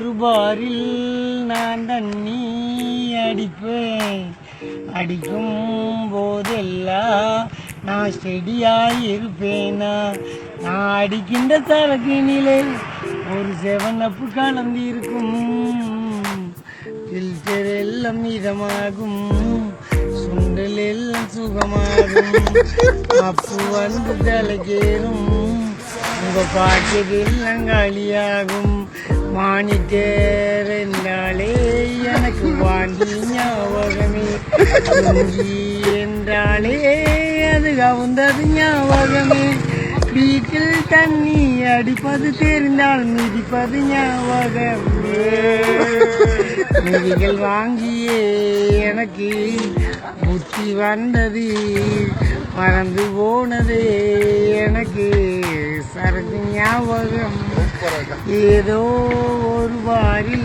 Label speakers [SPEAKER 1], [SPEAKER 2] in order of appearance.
[SPEAKER 1] ஒரு பாரில் நான் தண்ணி அடிப்பேன். அடிக்கும் போதெல்லாம் நான் செடியாய் இருப்பேனா நான் அடிக்கின்ற சரக்கினிலே ஒரு செவனப்பு கலந்து இருக்கும் ஃபில்டர் எல்லாம் இதமாகும். சுண்டல் எல்லாம் சுகமாகும். அப்பு வந்து தலைக்கேறும். உங்க பாட்டுக்கு எல்லாம் காலியாகும் மானிட்டர் எனக்கு வாங்கி ஞாபகமே. என்றாலே அது கவுந்தது ஞாபகமே. வீட்டில் தண்ணி அடிப்பது தெரிந்தால் மிதிப்பது ஞாபகம். மிதிகள் வாங்கியே எனக்கு புத்தி வந்தது மறந்து போனது எனக்கு சரக்கு ஞாபகம். ஏதோ ஒரு வாரி